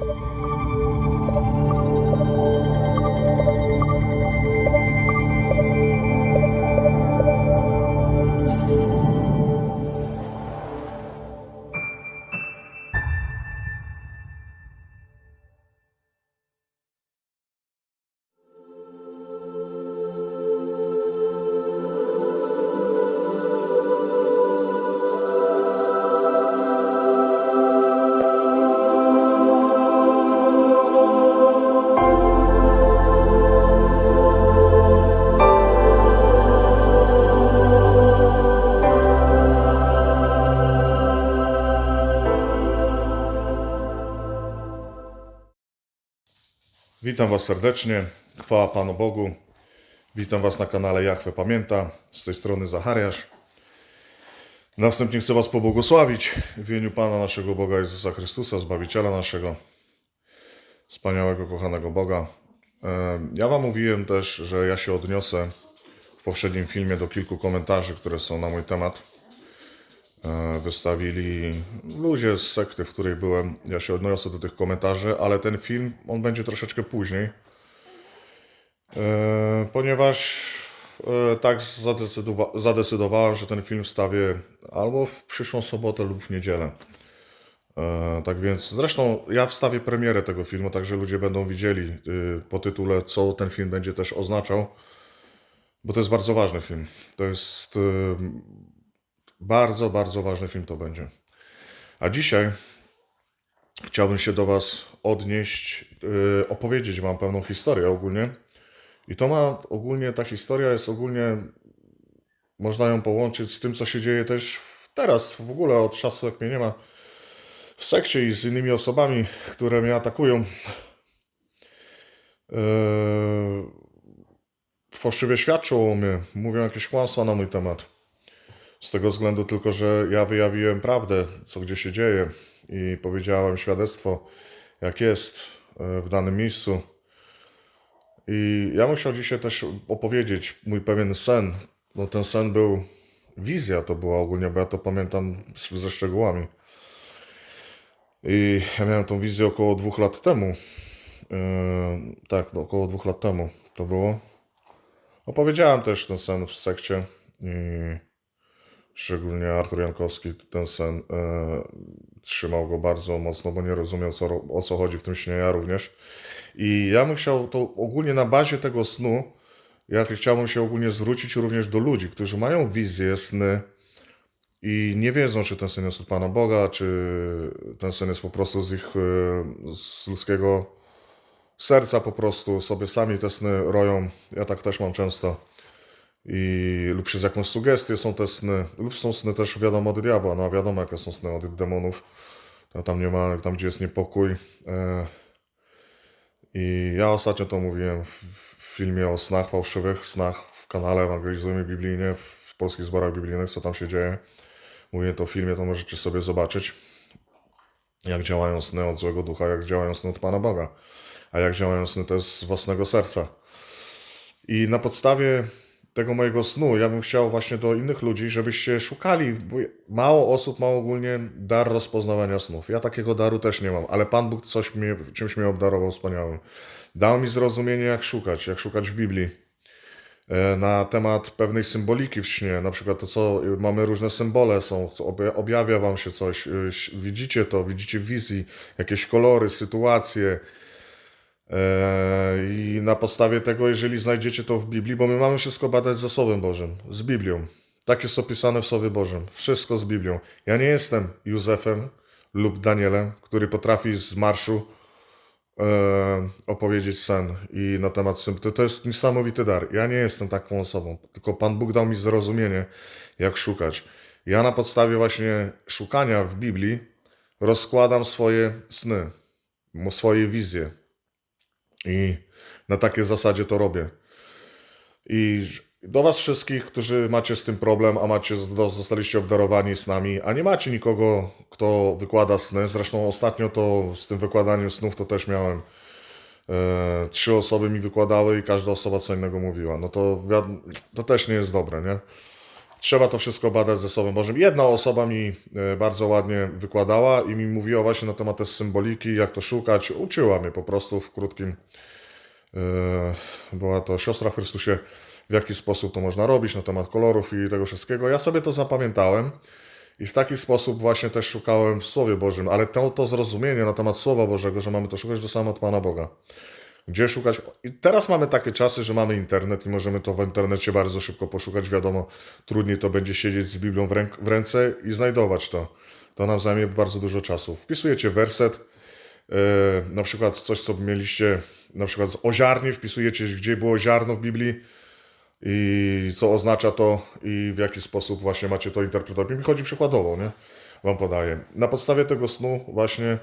Música Witam Was serdecznie. Chwała Panu Bogu. Witam Was na kanale Jachwę Pamięta. Z tej strony Zachariasz. Następnie chcę Was pobłogosławić w imieniu Pana naszego Boga Jezusa Chrystusa, Zbawiciela naszego, wspaniałego, kochanego Boga. Ja Wam mówiłem też, że ja się odniosę w poprzednim filmie do kilku komentarzy, które są na mój temat. E, Wystawili ludzie z sekty, w której byłem. Ja się odniosę do tych komentarzy, ale ten film on będzie troszeczkę później. E, ponieważ e, tak zadecydowa- zadecydowałem, że ten film wstawię albo w przyszłą sobotę lub w niedzielę. Tak więc, zresztą ja wstawię premierę tego filmu, także ludzie będą widzieli y, po tytule, co ten film będzie też oznaczał, bo to jest bardzo ważny film. To jest y, bardzo, bardzo ważny film to będzie. A dzisiaj chciałbym się do Was odnieść, yy, opowiedzieć Wam pewną historię ogólnie. I to ma ogólnie, ta historia jest ogólnie, można ją połączyć z tym, co się dzieje też teraz, w ogóle od czasu, jak mnie nie ma w sekcie i z innymi osobami, które mnie atakują. Yy, fałszywie świadczą o mnie, mówią jakieś kłamstwa na mój temat. Z tego względu tylko, że ja wyjawiłem prawdę, co gdzie się dzieje i powiedziałem świadectwo, jak jest e, w danym miejscu. I ja chciał dzisiaj też opowiedzieć mój pewien sen, bo ten sen był, wizja to była ogólnie, bo ja to pamiętam ze szczegółami. I ja miałem tą wizję około dwóch lat temu. E, tak, no, około dwóch lat temu to było. Opowiedziałem też ten sen w sekcie i Szczególnie Artur Jankowski ten sen e, trzymał go bardzo mocno, bo nie rozumiał co, o co chodzi w tym śnie, ja również. I ja bym chciał to ogólnie na bazie tego snu, ja chciałbym się ogólnie zwrócić również do ludzi, którzy mają wizje, sny i nie wiedzą, czy ten sen jest od Pana Boga, czy ten sen jest po prostu z ich, e, z ludzkiego serca po prostu, sobie sami te sny roją. Ja tak też mam często i lub przez jakąś sugestię są te sny, lub są sny też wiadomo od diabła, no a wiadomo jakie są sny od demonów, to tam nie ma, tam gdzie jest niepokój. E, I ja ostatnio to mówiłem w, filmie o snach, fałszywych snach w kanale Ewangelizujmy Biblijnie, w polskich zborach biblijnych, co tam się dzieje. Mówię to w filmie, to możecie sobie zobaczyć, jak działają sny od złego ducha, jak działają sny od Pana Boga, a jak działają sny też z własnego serca. I na podstawie tego mojego snu, ja bym chciał właśnie do innych ludzi, żebyście szukali, bo mało osób ma ogólnie dar rozpoznawania snów. Ja takiego daru też nie mam, ale Pan Bóg coś mnie, czymś mnie obdarował wspaniałym. Dał mi zrozumienie, jak szukać, jak szukać w Biblii e, na temat pewnej symboliki w śnie, na przykład to, co mamy różne symbole, są, objawia wam się coś, ś- widzicie to, widzicie wizji, jakieś kolory, sytuacje, I na podstawie tego, jeżeli znajdziecie to w Biblii, bo my mamy wszystko badać ze Słowem Bożym, z Biblią. Tak jest opisane w Słowie Bożym. Wszystko z Biblią. Ja nie jestem Józefem lub Danielem, który potrafi z marszu e, opowiedzieć sen i na temat syn. To, jest niesamowity dar. Ja nie jestem taką osobą, tylko Pan Bóg dał mi zrozumienie, jak szukać. Ja na podstawie właśnie szukania w Biblii rozkładam swoje sny, swoje wizje. I na takiej zasadzie to robię. I do Was wszystkich, którzy macie z tym problem, a macie, zostaliście obdarowani snami, a nie macie nikogo, kto wykłada sny. Zresztą ostatnio to z tym wykładaniem snów to też miałem. E, trzy osoby mi wykładały i każda osoba co innego mówiła. No to, to też nie jest dobre, nie? Trzeba to wszystko badać ze sobą Bożym. Jedna osoba mi e, bardzo ładnie wykładała i mi mówiła właśnie na temat tej symboliki, jak to szukać. Uczyła mnie po prostu w krótkim. e, Była to siostra w Chrystusie, w jaki sposób to można robić na temat kolorów i tego wszystkiego. Ja sobie to zapamiętałem. I w taki sposób właśnie też szukałem w Słowie Bożym, ale to, to zrozumienie na temat Słowa Bożego, że mamy to szukać, dostałem od Pana Boga. Gdzie szukać? I teraz mamy takie czasy, że mamy internet i możemy to w internecie bardzo szybko poszukać. Wiadomo, trudniej to będzie siedzieć z Biblią w, ręk- w ręce i znajdować to. To nam zajmie bardzo dużo czasu. Wpisujecie werset, yy, na przykład coś, co mieliście, na przykład z oziarni, wpisujecie, gdzie było ziarno w Biblii i co oznacza to i w jaki sposób właśnie macie to interpretować. Mi chodzi przykładowo, nie? Wam podaję. Na podstawie tego snu właśnie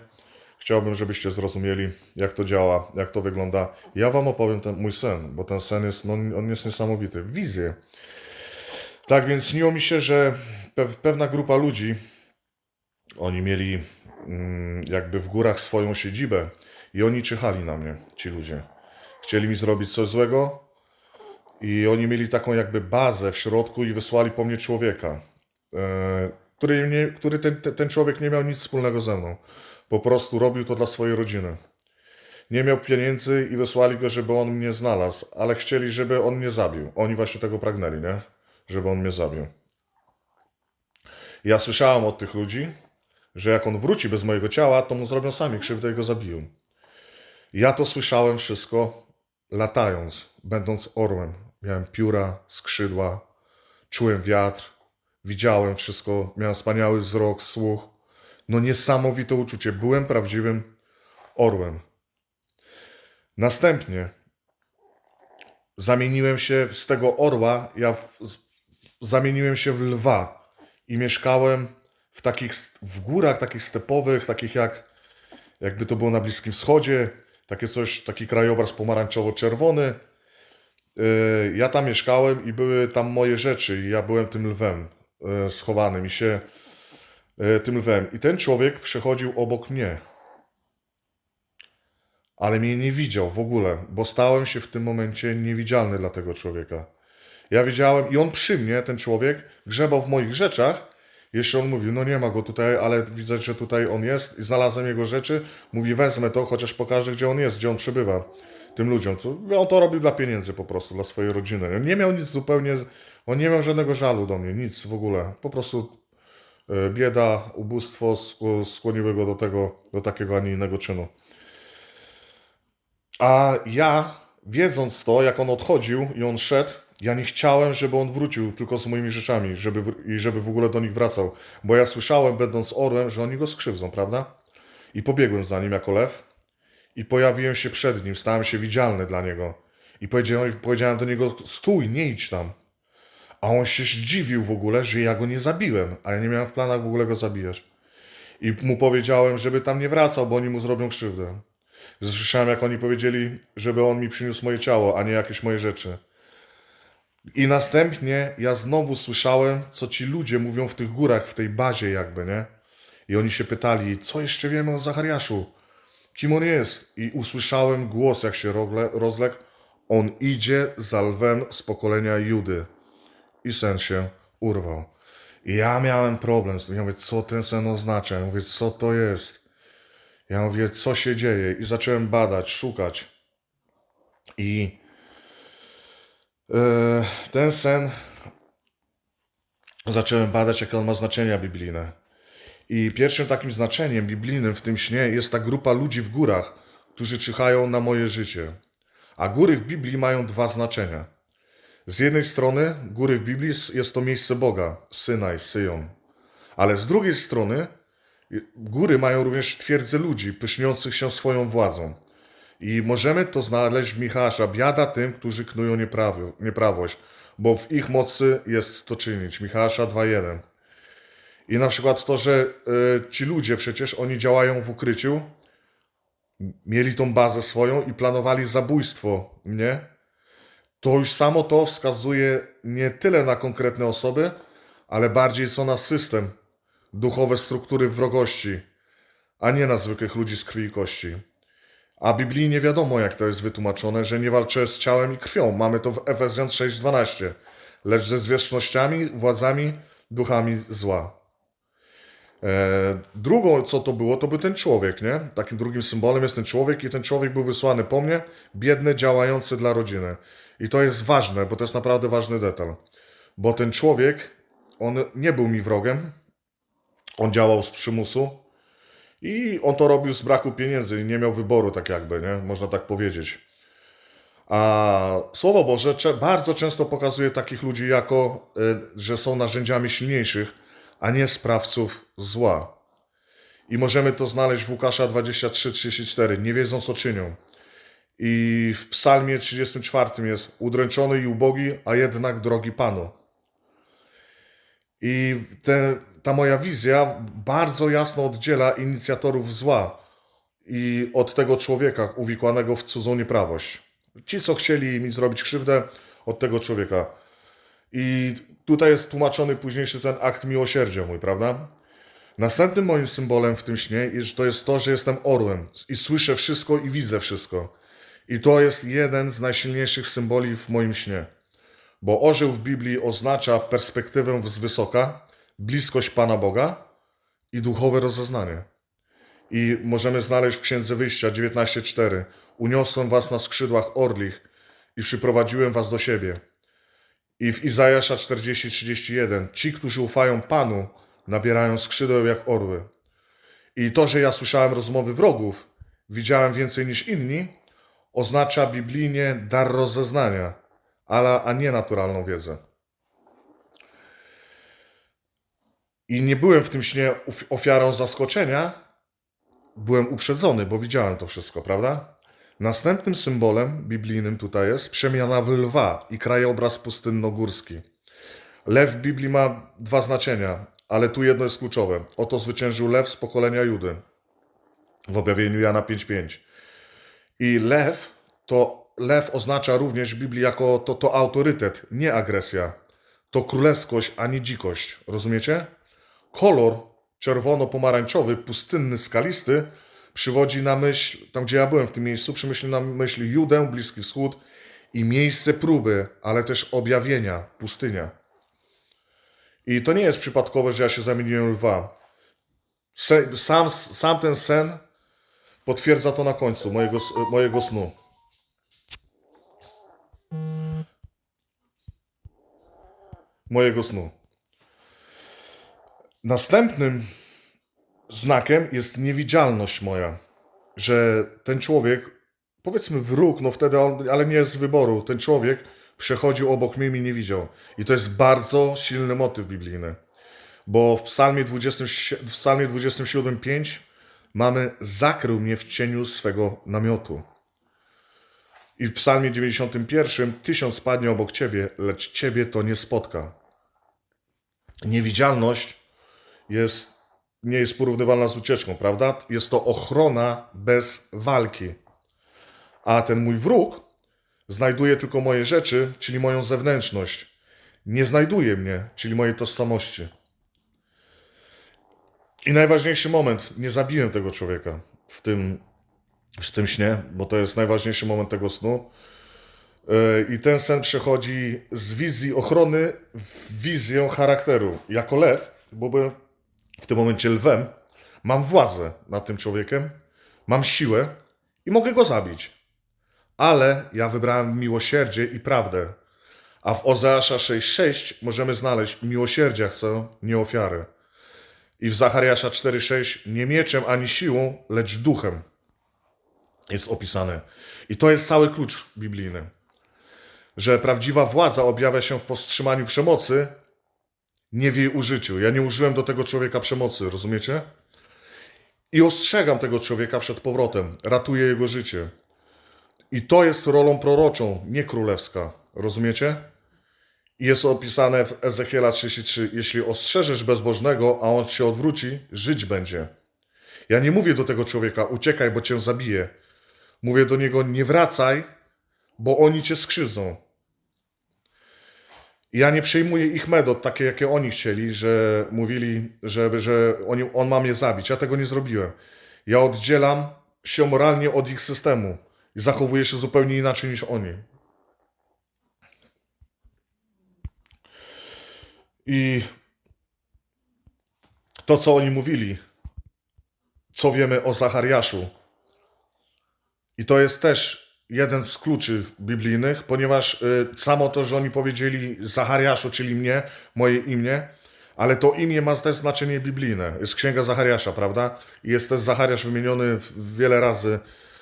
chciałbym, żebyście zrozumieli, jak to działa, jak to wygląda. Ja wam opowiem ten mój sen, bo ten sen jest, no, on jest niesamowity. Wizje. Tak więc śniło mi się, że pew, pewna grupa ludzi, oni mieli mm, jakby w górach swoją siedzibę i oni czyhali na mnie, ci ludzie. Chcieli mi zrobić coś złego, i oni mieli taką jakby bazę w środku i wysłali po mnie człowieka, e, który, nie, który ten ten człowiek nie miał nic wspólnego ze mną. Po prostu robił to dla swojej rodziny. Nie miał pieniędzy i wysłali go, żeby on mnie znalazł, ale chcieli, żeby on mnie zabił. Oni właśnie tego pragnęli, nie? Żeby on mnie zabił. Ja słyszałem od tych ludzi, że jak on wróci bez mojego ciała, to mu zrobią sami krzywdę i go zabiją. Ja to słyszałem wszystko latając, będąc orłem. Miałem pióra, skrzydła, czułem wiatr, widziałem wszystko, miałem wspaniały wzrok, słuch. No niesamowite uczucie. Byłem prawdziwym orłem. Następnie zamieniłem się z tego orła, ja w, zamieniłem się w lwa i mieszkałem w takich, w górach takich stepowych, takich jak, jakby to było na Bliskim Wschodzie, takie coś, taki krajobraz pomarańczowo-czerwony. Yy, Ja tam mieszkałem i były tam moje rzeczy i ja byłem tym lwem yy, schowanym i się tym lwem. I ten człowiek przechodził obok mnie. Ale mnie nie widział w ogóle, bo stałem się w tym momencie niewidzialny dla tego człowieka. Ja wiedziałem i on przy mnie, ten człowiek, grzebał w moich rzeczach. Jeszcze on mówił, no nie ma go tutaj, ale widzę, że tutaj on jest. I znalazłem jego rzeczy. Mówi, wezmę to, chociaż pokażę, gdzie on jest, gdzie on przebywa. Tym ludziom. To, on to robił dla pieniędzy po prostu, dla swojej rodziny. On nie miał nic zupełnie, on nie miał żadnego żalu do mnie, nic w ogóle. Po prostu e, bieda, ubóstwo sk- skłoniły go do tego, do takiego, a nie innego czynu. A ja, wiedząc to, jak on odchodził i on szedł, ja nie chciałem, żeby on wrócił tylko z moimi rzeczami żeby, i żeby w ogóle do nich wracał. Bo ja słyszałem, będąc orłem, że oni go skrzywdzą, prawda? I pobiegłem za nim jako lew i pojawiłem się przed nim, stałem się widzialny dla niego. I powiedziałem, powiedziałem do niego, stój, nie idź tam. A on się zdziwił w ogóle, że ja go nie zabiłem, a ja nie miałem w planach w ogóle go zabijać. I mu powiedziałem, żeby tam nie wracał, bo oni mu zrobią krzywdę. Słyszałem, jak oni powiedzieli, żeby on mi przyniósł moje ciało, a nie jakieś moje rzeczy. I następnie ja znowu słyszałem, co ci ludzie mówią w tych górach, w tej bazie jakby, nie? I oni się pytali, co jeszcze wiemy o Zachariaszu? Kim on jest? I usłyszałem głos, jak się rozległ. On idzie za lwem z pokolenia Judy. I sen się urwał. I ja miałem problem z tym. Ja mówię, co ten sen oznacza? Ja mówię, co to jest? Ja mówię, co się dzieje? I zacząłem badać, szukać. I e, ten sen zacząłem badać, jakie on ma znaczenia biblijne. I pierwszym takim znaczeniem biblijnym w tym śnie jest ta grupa ludzi w górach, którzy czyhają na moje życie. A góry w Biblii mają dwa znaczenia. Z jednej strony góry w Biblii jest to miejsce Boga, Synaj, Syjon. Ale z drugiej strony góry mają również twierdzę ludzi pyszniących się swoją władzą. I możemy to znaleźć w Michała. Biada tym, którzy knują nieprawość, bo w ich mocy jest to czynić. Michała 2.1. I na przykład to, że y, ci ludzie przecież oni działają w ukryciu, mieli tą bazę swoją i planowali zabójstwo mnie, to już samo to wskazuje nie tyle na konkretne osoby, ale bardziej co na system, duchowe struktury wrogości, a nie na zwykłych ludzi z krwi i kości. A biblijnie wiadomo, jak to jest wytłumaczone, że nie walczę z ciałem i krwią. Mamy to w Efezjan 6:12. lecz ze zwierzchnościami, władzami, duchami zła. E, drugą, co to było, to był ten człowiek, nie? Takim drugim symbolem jest ten człowiek i ten człowiek był wysłany po mnie, biedny, działający dla rodziny. I to jest ważne, bo to jest naprawdę ważny detal. Bo ten człowiek, on nie był mi wrogiem, on działał z przymusu i on to robił z braku pieniędzy i nie miał wyboru, tak jakby, nie? Można tak powiedzieć. A Słowo Boże bardzo często pokazuje takich ludzi jako, y, że są narzędziami silniejszych, a nie sprawców zła. I możemy to znaleźć w Łukasza 23-34, nie wiedzą co czynią. I w psalmie 34 jest udręczony i ubogi, a jednak drogi Panu. I te, ta moja wizja bardzo jasno oddziela inicjatorów zła i od tego człowieka uwikłanego w cudzą nieprawość. Ci, co chcieli mi zrobić krzywdę, od tego człowieka. I tutaj jest tłumaczony późniejszy ten akt miłosierdzia mój, prawda? Następnym moim symbolem w tym śnie to jest to, że jestem orłem i słyszę wszystko i widzę wszystko. I to jest jeden z najsilniejszych symboli w moim śnie. Bo orzeł w Biblii oznacza perspektywę z wysoka, bliskość Pana Boga i duchowe rozeznanie. I możemy znaleźć w Księdze Wyjścia 19:4. Uniosłem was na skrzydłach orlich i przyprowadziłem was do siebie. I w Izajasza 40:31. Ci, którzy ufają Panu, nabierają skrzydeł jak orły. I to, że ja słyszałem rozmowy wrogów, widziałem więcej niż inni, oznacza biblijnie dar rozeznania, ale, a nie naturalną wiedzę. I nie byłem w tym śnie ofiarą zaskoczenia, byłem uprzedzony, bo widziałem to wszystko, prawda? Następnym symbolem biblijnym tutaj jest przemiana w lwa i krajobraz pustynno-górski. Lew w Biblii ma dwa znaczenia, ale tu jedno jest kluczowe. Oto zwyciężył lew z pokolenia Judy w objawieniu Jana 5.5. I lew to lew oznacza również w Biblii jako to, to autorytet, nie agresja. To królewskość, a nie dzikość. Rozumiecie? Kolor czerwono-pomarańczowy, pustynny, skalisty przywodzi na myśl, tam gdzie ja byłem w tym miejscu, przymyśli na myśl Judę, Bliski Wschód i miejsce próby, ale też objawienia, pustynia. I to nie jest przypadkowe, że ja się zamieniłem lwa. Sam, sam ten sen potwierdza to na końcu mojego, mojego snu. Mojego snu. Następnym znakiem jest niewidzialność moja, że ten człowiek, powiedzmy wróg, no wtedy on, ale nie z wyboru, ten człowiek przechodził obok mnie i nie widział. I to jest bardzo silny motyw biblijny, bo w psalmie, 20, w psalmie 27,5 mamy zakrył mnie w cieniu swego namiotu. I w psalmie 91 tysiąc padnie obok ciebie, lecz ciebie to nie spotka. Niewidzialność jest, nie jest porównywalna z ucieczką, prawda? Jest to ochrona bez walki. A ten mój wróg znajduje tylko moje rzeczy, czyli moją zewnętrzność. Nie znajduje mnie, czyli mojej tożsamości. I najważniejszy moment, nie zabiłem tego człowieka w tym, w tym śnie, bo to jest najważniejszy moment tego snu. Yy, I ten sen przechodzi z wizji ochrony w wizję charakteru. Jako lew, bo byłem w tym momencie lwem, mam władzę nad tym człowiekiem, mam siłę i mogę go zabić. Ale ja wybrałem miłosierdzie i prawdę. A w Ozeasza 6,6 możemy znaleźć miłosierdzia chcę, nie ofiary. I w Zachariasza 4,6 nie mieczem ani siłą, lecz duchem jest opisane. I to jest cały klucz biblijny. Że prawdziwa władza objawia się w powstrzymaniu przemocy, nie w jej użyciu. Ja nie użyłem do tego człowieka przemocy, rozumiecie? I ostrzegam tego człowieka przed powrotem, ratuję jego życie. I to jest rolą proroczą, nie królewska, rozumiecie? Jest opisane w Ezechiela 33, jeśli ostrzeżesz bezbożnego, a on się odwróci, żyć będzie. Ja nie mówię do tego człowieka, uciekaj, bo cię zabiję. Mówię do niego, nie wracaj, bo oni cię skrzywdzą. Ja nie przejmuję ich metod, takie jakie oni chcieli, że mówili, że, że oni, on ma mnie zabić. Ja tego nie zrobiłem. Ja oddzielam się moralnie od ich systemu i zachowuję się zupełnie inaczej niż oni. I to, co oni mówili, co wiemy o Zachariaszu. I to jest też jeden z kluczy biblijnych, ponieważ y, samo to, że oni powiedzieli Zachariaszu, czyli mnie, moje imię, ale to imię ma też znaczenie biblijne. Jest księga Zachariasza, prawda? I jest też Zachariasz wymieniony wiele razy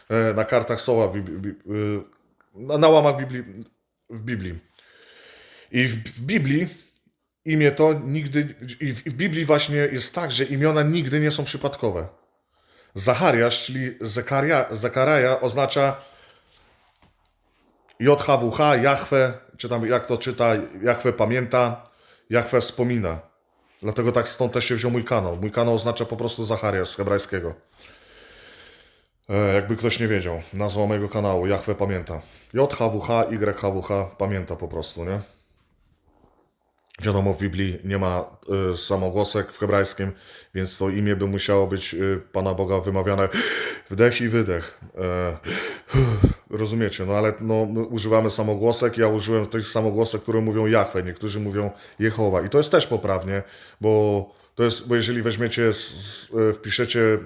e, na kartach słowa, y, na, łamach Biblii, w Biblii. I w Biblii imię to nigdy, i w, Biblii właśnie jest tak, że imiona nigdy nie są przypadkowe. Zachariasz, czyli Zekaria, Zekaraja, oznacza JHWH, Jahwe, czy tam jak to czyta, Jahwe pamięta, Jahwe wspomina. Dlatego tak stąd też się wziął mój kanał. Mój kanał oznacza po prostu Zachariasz z hebrajskiego. E, jakby ktoś nie wiedział, nazwa mojego kanału, Jahwe pamięta. JHWH, YHWH, pamięta po prostu, nie? Wiadomo, w Biblii nie ma y, samogłosek w hebrajskim, więc to imię by musiało być y, Pana Boga wymawiane wdech i wydech. E, rozumiecie, no ale no, my używamy samogłosek, ja użyłem tych samogłosek, które mówią Jahwe, niektórzy mówią Jehowa i to jest też poprawnie, bo to jest, bo jeżeli weźmiecie, z, z, y, wpiszecie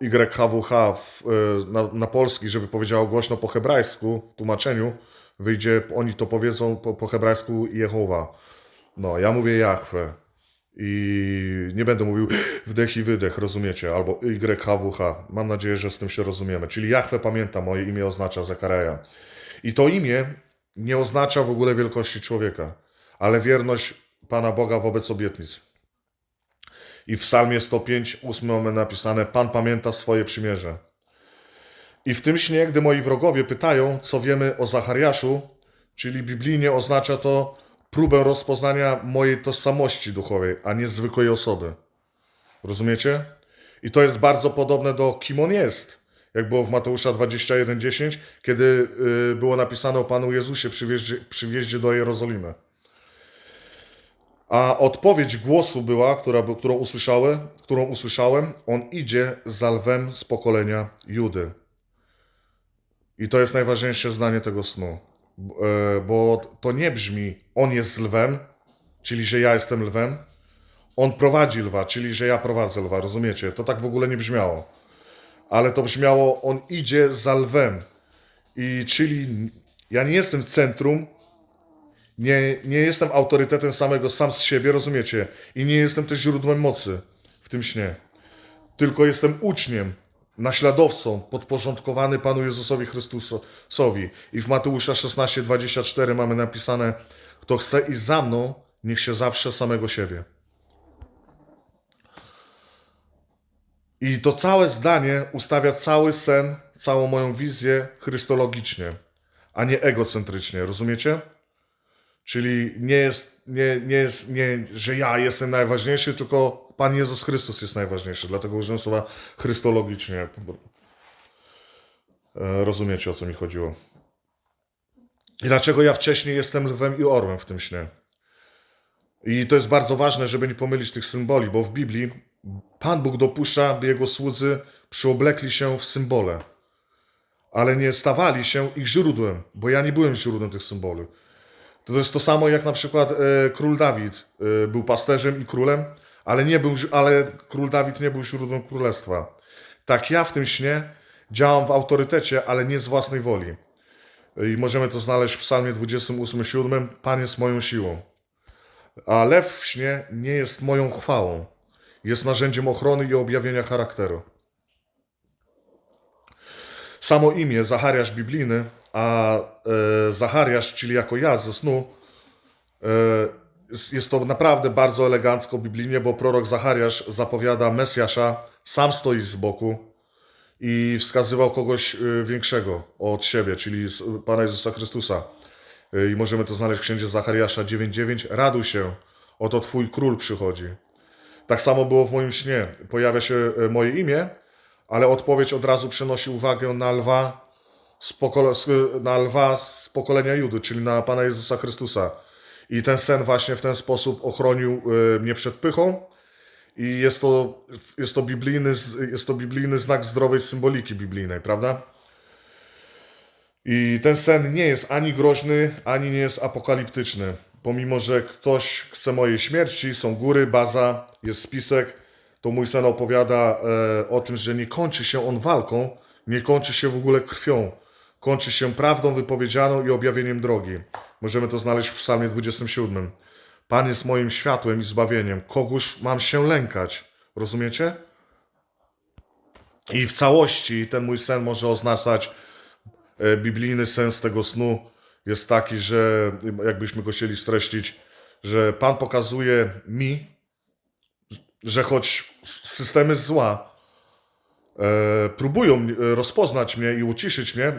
YHWH w, na, na polski, żeby powiedziało głośno po hebrajsku, w tłumaczeniu, wyjdzie, oni to powiedzą po, po hebrajsku Jehowa. No, ja mówię Jahwe. I nie będę mówił wdech i wydech, rozumiecie? Albo YHWH. Mam nadzieję, że z tym się rozumiemy. Czyli Jahwe pamięta, moje imię oznacza Zakareja. I to imię nie oznacza w ogóle wielkości człowieka, ale wierność Pana Boga wobec obietnic. I w Psalmie 105, 8 mamy napisane: Pan pamięta swoje przymierze. I w tym śnie, gdy moi wrogowie pytają, co wiemy o Zachariaszu, czyli biblijnie oznacza to próbę rozpoznania mojej tożsamości duchowej, a nie zwykłej osoby. Rozumiecie? I to jest bardzo podobne do kim on jest. Jak było w Mateusza 21:10, kiedy y, było napisane o Panu Jezusie przy wjeździe, do Jerozolimy. A odpowiedź głosu była, która, którą, usłyszałem, którą usłyszałem, on idzie za lwem z pokolenia Judy. I to jest najważniejsze zdanie tego snu. E, Bo to nie brzmi, on jest lwem, czyli że ja jestem lwem. On prowadzi lwa, czyli że ja prowadzę lwa, rozumiecie? To tak w ogóle nie brzmiało. Ale to brzmiało, on idzie za lwem. I czyli ja nie jestem w centrum, nie, nie jestem autorytetem samego sam z siebie, rozumiecie? I nie jestem też źródłem mocy w tym śnie. Tylko jestem uczniem, naśladowcą, podporządkowany Panu Jezusowi Chrystusowi. I w Mateusza 16:24 mamy napisane: Kto chce iść za mną, niech się zaprze samego siebie. I to całe zdanie ustawia cały sen, całą moją wizję chrystologicznie, a nie egocentrycznie, rozumiecie? Czyli nie jest, nie, nie jest, nie, że ja jestem najważniejszy, tylko Pan Jezus Chrystus jest najważniejszy. Dlatego użyłem słowa chrystologicznie. E, Rozumiecie, o co mi chodziło. I dlaczego ja wcześniej jestem lwem i orłem w tym śnie? I to jest bardzo ważne, żeby nie pomylić tych symboli, bo w Biblii Pan Bóg dopuszcza, by Jego słudzy przyoblekli się w symbole, ale nie stawali się ich źródłem, bo ja nie byłem źródłem tych symboli. To jest to samo jak na przykład e, król Dawid e, był pasterzem i królem, ale, nie był, ale król Dawid nie był źródłem królestwa. Tak ja w tym śnie działam w autorytecie, ale nie z własnej woli. I możemy to znaleźć w psalmie 28:7. Pan jest moją siłą. A lew w śnie nie jest moją chwałą. Jest narzędziem ochrony i objawienia charakteru. Samo imię Zachariasz biblijny, a e, Zachariasz, czyli jako ja ze snu, e, jest- to naprawdę bardzo elegancko biblijnie, bo prorok Zachariasz zapowiada Mesjasza, sam stoi z boku i wskazywał kogoś e, większego od siebie, czyli Pana Jezusa Chrystusa. E, I możemy to znaleźć w księdze Zachariasza 9:9. Raduj się, oto Twój król przychodzi. Tak samo było w moim śnie. Pojawia się e, moje imię, ale odpowiedź od razu przenosi uwagę na lwa z, pokole- z- na lwa z pokolenia Judy, czyli na Pana Jezusa Chrystusa. I ten sen właśnie w ten sposób ochronił e, mnie przed pychą. I jest to, jest, to biblijny, jest to biblijny znak zdrowej symboliki biblijnej, prawda? I ten sen nie jest ani groźny, ani nie jest apokaliptyczny, pomimo że ktoś chce mojej śmierci, są góry, baza, jest spisek, to mój sen opowiada e, o tym, że nie kończy się on walką, nie kończy się w ogóle krwią. Kończy się prawdą wypowiedzianą i objawieniem drogi. Możemy to znaleźć w psalmie 27. Pan jest moim światłem i zbawieniem. Kogoś mam się lękać. Rozumiecie? I w całości ten mój sen może oznaczać e, biblijny sens tego snu. Jest taki, że jakbyśmy go chcieli streścić, że Pan pokazuje mi, że choć systemy zła e, próbują mnie- rozpoznać mnie i uciszyć mnie,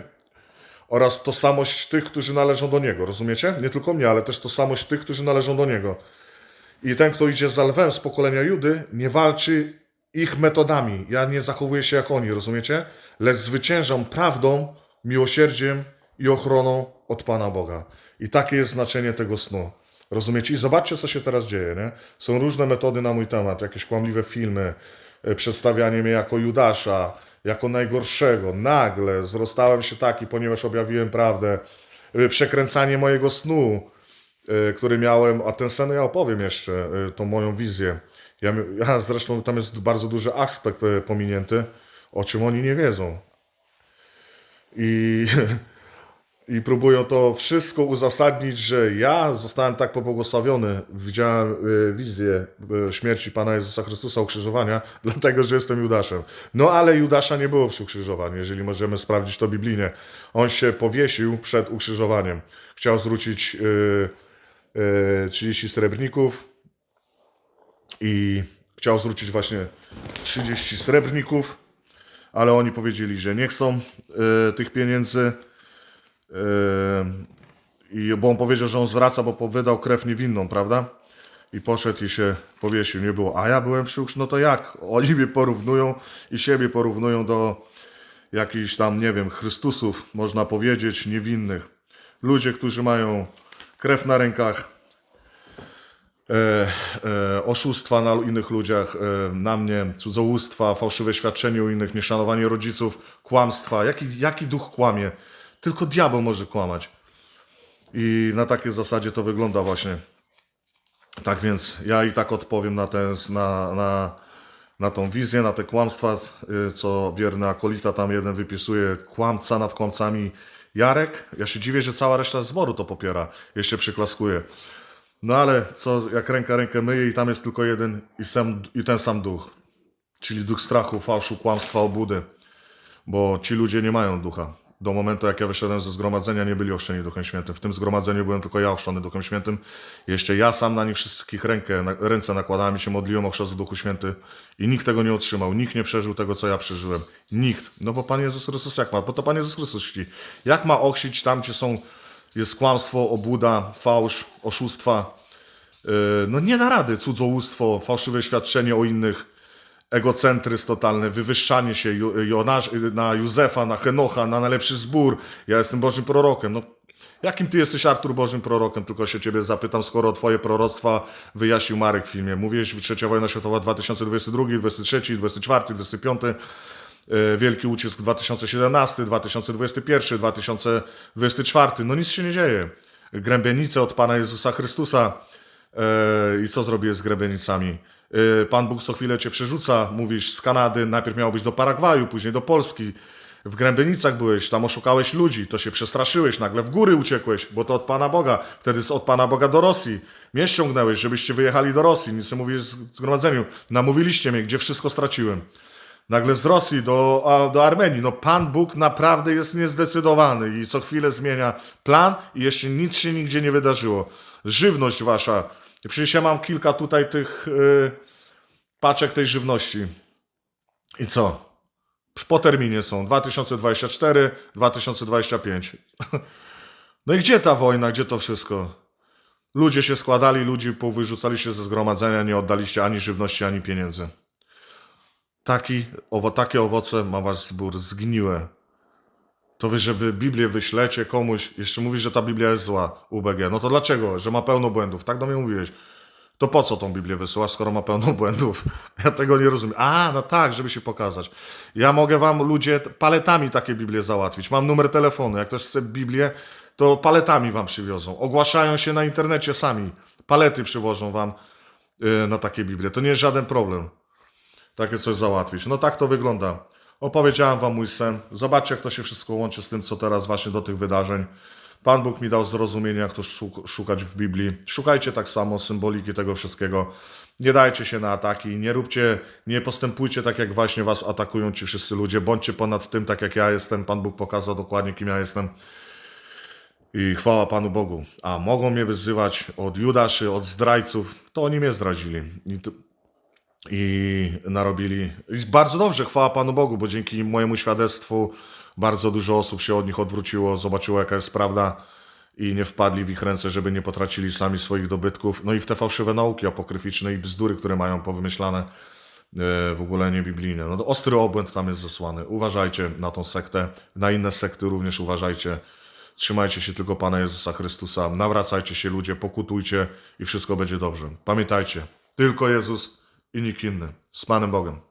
oraz tożsamość tych, którzy należą do Niego. Rozumiecie? Nie tylko mnie, ale też tożsamość tych, którzy należą do Niego. I ten, kto idzie za lwem z pokolenia Judy, nie walczy ich metodami. Ja nie zachowuję się jak oni, rozumiecie? Lecz zwyciężam prawdą, miłosierdziem i ochroną od Pana Boga. I takie jest znaczenie tego snu. Rozumiecie? I zobaczcie, co się teraz dzieje. Nie? Są różne metody na mój temat, jakieś kłamliwe filmy, e, przedstawianie mnie jako Judasza, jako najgorszego. Nagle zrostałem się taki, ponieważ objawiłem prawdę. E, Przekręcanie mojego snu, e, który miałem, a ten sen ja opowiem jeszcze, e, tą moją wizję. Ja, ja zresztą tam jest bardzo duży aspekt pominięty, o czym oni nie wiedzą. I, I próbują to wszystko uzasadnić, że ja zostałem tak pobłogosławiony, widziałem e, wizję e, śmierci Pana Jezusa Chrystusa, ukrzyżowania, dlatego, że jestem Judaszem. No ale Judasza nie było przy ukrzyżowaniu, jeżeli możemy sprawdzić to biblijnie. On się powiesił przed ukrzyżowaniem. Chciał zwrócić e, e, 30 srebrników i chciał zwrócić właśnie 30 srebrników, ale oni powiedzieli, że nie chcą tych pieniędzy. Yy, I bo on powiedział, że on zwraca, bo wydał krew niewinną, prawda? I poszedł i się powiesił. Nie było. A ja byłem przy No to jak? Oni mnie porównują i siebie porównują do jakichś tam, nie wiem, Chrystusów, można powiedzieć, niewinnych. Ludzie, którzy mają krew na rękach, e, e, oszustwa na innych ludziach, e, na mnie, cudzołóstwa, fałszywe świadczenie u innych, nieszanowanie rodziców, kłamstwa. Jaki, jaki duch kłamie? Tylko diabeł może kłamać. I na takiej zasadzie to wygląda właśnie. Tak więc ja i tak odpowiem na, ten, na, na, na tą wizję, na te kłamstwa, y, co wierny akolita tam jeden wypisuje, kłamca nad kłamcami Jarek. Ja się dziwię, że cała reszta zboru to popiera, jeszcze przyklaskuje. No ale co, jak ręka rękę myje i tam jest tylko jeden i, sam, i ten sam duch. Czyli duch strachu, fałszu, kłamstwa, obudy. Bo ci ludzie nie mają ducha. Do momentu, jak ja wyszedłem ze zgromadzenia, nie byli ochrzczeni Duchem Świętym. W tym zgromadzeniu byłem tylko ja ochrzczony Duchem Świętym. Jeszcze ja sam na nich wszystkich rękę, na, ręce nakładałem i się modliłem o chrzest w Duchu Święty. I nikt tego nie otrzymał. Nikt nie przeżył tego, co ja przeżyłem. Nikt. No bo Pan Jezus Chrystus jak ma? Bo to Pan Jezus Chrystus chci. Jak ma ochrzcić tam, gdzie są, jest kłamstwo, obuda, fałsz, oszustwa? Yy, no nie da rady. Cudzołóstwo, fałszywe świadczenie o innych egocentryzm totalny, wywyższanie się Jonasz, na Józefa, na Henocha, na najlepszy zbór. Ja jestem Bożym prorokiem. No, jakim ty jesteś, Artur, Bożym prorokiem? Tylko się ciebie zapytam, skoro twoje proroctwa wyjaśnił Marek w filmie. Mówiłeś, trzecia wojna światowa 2022, 23, 24, 25, e, Wielki Ucisk 2017, 2021, 2024. No nic się nie dzieje. Grębienice od Pana Jezusa Chrystusa. E, I co zrobię z grębienicami? E, Pan Bóg co chwilę cię przerzuca, mówisz z Kanady, najpierw miało być do Paragwaju, później do Polski. W Grębienicach byłeś, tam oszukałeś ludzi, to się przestraszyłeś, nagle w góry uciekłeś, bo to od Pana Boga. Wtedy od Pana Boga do Rosji. Mnie ściągnęłeś, żebyście wyjechali do Rosji. Nic nie mówisz w zgromadzeniu. Namówiliście mnie, gdzie wszystko straciłem. Nagle z Rosji do, a, do Armenii. No Pan Bóg naprawdę jest niezdecydowany i co chwilę zmienia plan i jeszcze nic się nigdzie nie wydarzyło. Żywność wasza. I Przecież ja mam kilka tutaj tych y, paczek tej żywności. I co? Po terminie są 2024, 2025. No i gdzie ta wojna, gdzie to wszystko? Ludzie się składali, ludzi powyrzucali się ze zgromadzenia, nie oddaliście ani żywności, ani pieniędzy. Taki, owo, takie owoce ma wasz zbór, zgniłe. To wy, że wy Biblię wyślecie komuś, jeszcze mówisz, że ta Biblia jest zła, UBG. No to dlaczego? Że ma pełno błędów. Tak do mnie mówiłeś. To po co tą Biblię wysyła, skoro ma pełno błędów? Ja tego nie rozumiem. A, no tak, żeby się pokazać. Ja mogę wam, ludzie, paletami takie Biblie załatwić. Mam numer telefonu. Jak ktoś chce Biblię, to paletami wam przywiozą. Ogłaszają się na internecie sami. Palety przywożą wam yy, na takie Biblie. To nie jest żaden problem. Takie coś załatwić. No tak to wygląda. Opowiedziałem wam mój sen. Zobaczcie, jak to się wszystko łączy z tym, co teraz właśnie do tych wydarzeń. Pan Bóg mi dał zrozumienie, jak to szuk- szukać w Biblii. Szukajcie tak samo symboliki tego wszystkiego. Nie dajcie się na ataki, nie róbcie, nie postępujcie tak, jak właśnie was atakują ci wszyscy ludzie. Bądźcie ponad tym, tak jak ja jestem. Pan Bóg pokazał dokładnie, kim ja jestem. I chwała Panu Bogu. A mogą mnie wyzywać od Judaszy, od zdrajców. To oni mnie zdradzili. I, narobili. I bardzo dobrze, chwała Panu Bogu, bo dzięki mojemu świadectwu bardzo dużo osób się od nich odwróciło, zobaczyło, jaka jest prawda i nie wpadli w ich ręce, żeby nie potracili sami swoich dobytków. No i w te fałszywe nauki apokryficzne i bzdury, które mają powymyślane, e, w ogóle nie biblijne. No to ostry obłęd tam jest zesłany. Uważajcie na tą sektę, na inne sekty również uważajcie. Trzymajcie się tylko Pana Jezusa Chrystusa, nawracajcie się ludzie, pokutujcie i wszystko będzie dobrze. Pamiętajcie, tylko Jezus i nikt inny. Z Panem Bogiem.